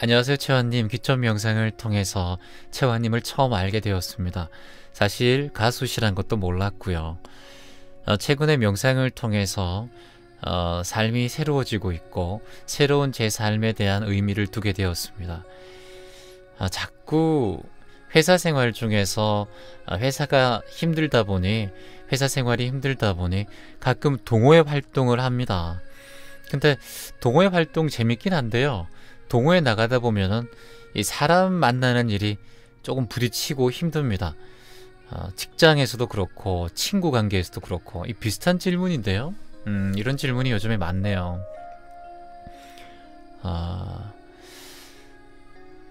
안녕하세요 채화님 기점 영상을 통해서 채화님을 처음 알게 되었습니다. 사실 가수시란 것도 몰랐고요. 어, 최근에 명상을 통해서 어, 삶이 새로워지고 있고 새로운 제 삶에 대한 의미를 두게 되었습니다. 어, 자꾸 회사 생활 중에서 어, 회사가 힘들다 보니 회사 생활이 힘들다 보니 가끔 동호회 활동을 합니다. 근데 동호회 활동 재밌긴 한데요. 동호회 나가다 보면은 이 사람 만나는 일이 조금 부딪히고 힘듭니다. 어, 직장에서도 그렇고 친구 관계에서도 그렇고 이 비슷한 질문인데요. 음, 이런 질문이 요즘에 많네요. 아,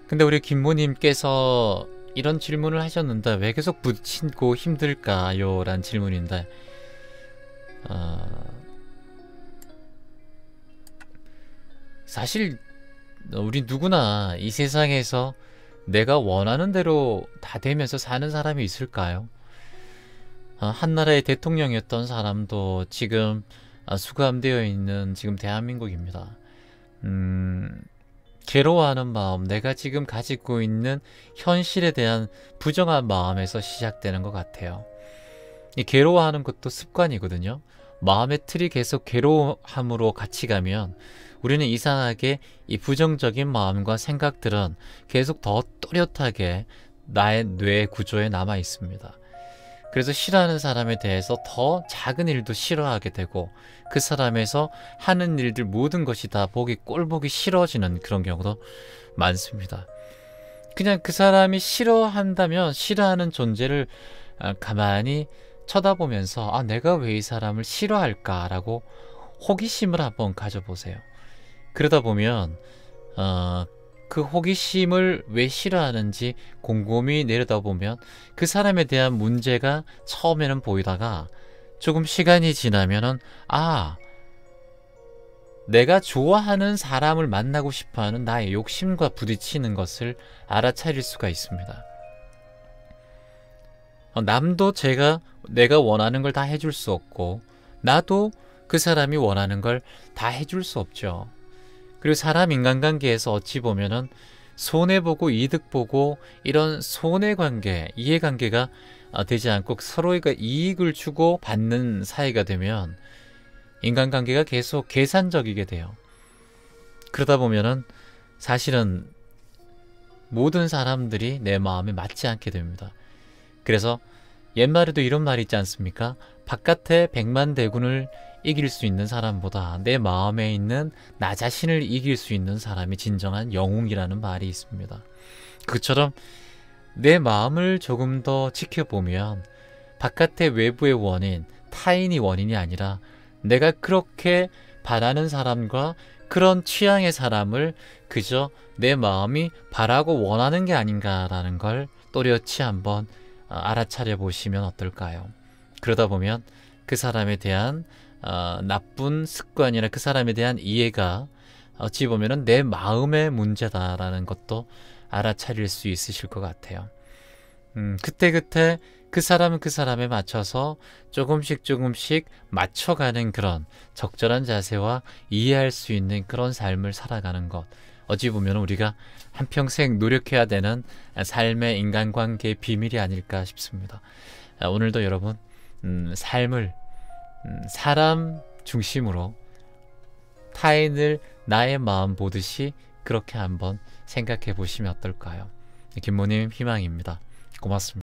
근데 우리 김모님께서 이런 질문을 하셨는데 왜 계속 부딪히고 힘들까요? 라는 질문인데 어, 사실 우리 누구나 이 세상에서 내가 원하는 대로 다 되면서 사는 사람이 있을까요? 어, 한 나라의 대통령이었던 사람도 지금 어, 수감되어 있는 지금 대한민국입니다. 음, 괴로워하는 마음, 내가 지금 가지고 있는 현실에 대한 부정한 마음에서 시작되는 것 같아요. 이 괴로워하는 것도 습관이거든요. 마음의 틀이 계속 괴로움으로 같이 가면 우리는 이상하게 이 부정적인 마음과 생각들은 계속 더 또렷하게 나의 뇌 구조에 남아 있습니다. 그래서 싫어하는 사람에 대해서 더 작은 일도 싫어하게 되고 그 사람에서 하는 일들 모든 것이 다 보기 꼴보기 싫어지는 그런 경우도 많습니다. 그냥 그 사람이 싫어한다면 싫어하는 존재를 아, 가만히 쳐다보면서 아 내가 왜 이 사람을 싫어할까라고 호기심을 한번 가져보세요. 그러다 보면 어, 그 호기심을 왜 싫어하는지 곰곰이 내려다보면 그 사람에 대한 문제가 처음에는 보이다가 조금 시간이 지나면은 아 내가 좋아하는 사람을 만나고 싶어하는 나의 욕심과 부딪히는 것을 알아차릴 수가 있습니다. 어, 남도 제가 내가 원하는 걸 다 해줄 수 없고 나도 그 사람이 원하는 걸 다 해줄 수 없죠. 그리고 사람 인간관계에서 어찌 보면은 손해보고 이득보고 이런 손해관계, 이해관계가 어, 되지 않고 서로가 이익을 주고 받는 사이가 되면 인간관계가 계속 계산적이게 돼요. 그러다 보면은 사실은 모든 사람들이 내 마음에 맞지 않게 됩니다. 그래서 옛말에도 이런 말이 있지 않습니까? 바깥에 백만 대군을 이길 수 있는 사람보다 내 마음에 있는 나 자신을 이길 수 있는 사람이 진정한 영웅이라는 말이 있습니다. 그처럼 내 마음을 조금 더 지켜보면 바깥의 외부의 원인, 타인이 원인이 아니라 내가 그렇게 바라는 사람과 그런 취향의 사람을 그저 내 마음이 바라고 원하는 게 아닌가라는 걸 또렷이 한번 어, 알아차려 보시면 어떨까요? 그러다 보면 그 사람에 대한 어, 나쁜 습관이나 그 사람에 대한 이해가 어찌 보면은 내 마음의 문제다라는 것도 알아차릴 수 있으실 것 같아요. 음, 그때그때 그 사람은 그 사람에 맞춰서 조금씩 조금씩 맞춰가는 그런 적절한 자세와 이해할 수 있는 그런 삶을 살아가는 것. 어찌 보면 우리가 한평생 노력해야 되는 삶의 인간관계의 비밀이 아닐까 싶습니다. 아, 오늘도 여러분, 음, 삶을 음, 사람 중심으로 타인을 나의 마음 보듯이 그렇게 한번 생각해 보시면 어떨까요? 김모님 희망입니다. 고맙습니다.